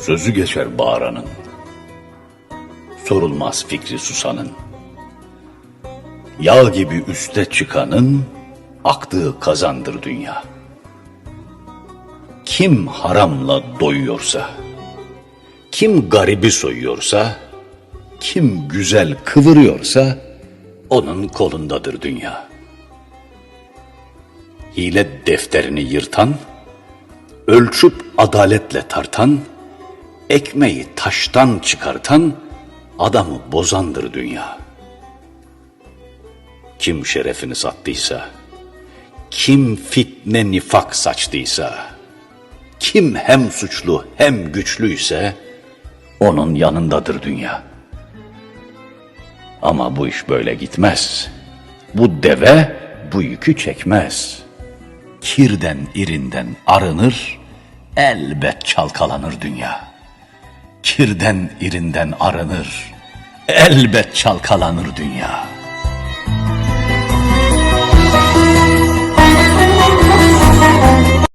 Sözü geçer bağıranın. Sorulmaz fikri susanın. Yağ gibi üste çıkanın aktığı kazandır dünya. Kim haramla doyuyorsa, kim garibi soyuyorsa, kim güzel kıvırıyorsa, onun kolundadır dünya. Hile defterini yırtan, ölçüp adaletle tartan, ekmeği taştan çıkartan, adamı bozandır dünya. Kim şerefini sattıysa, kim fitne nifak saçtıysa, kim hem suçlu hem güçlüyse, onun yanındadır dünya. Ama bu iş böyle gitmez. Bu deve bu yükü çekmez. Kirden irinden arınır, elbet çalkalanır dünya. Kirden irinden arınır, elbet çalkalanır dünya.''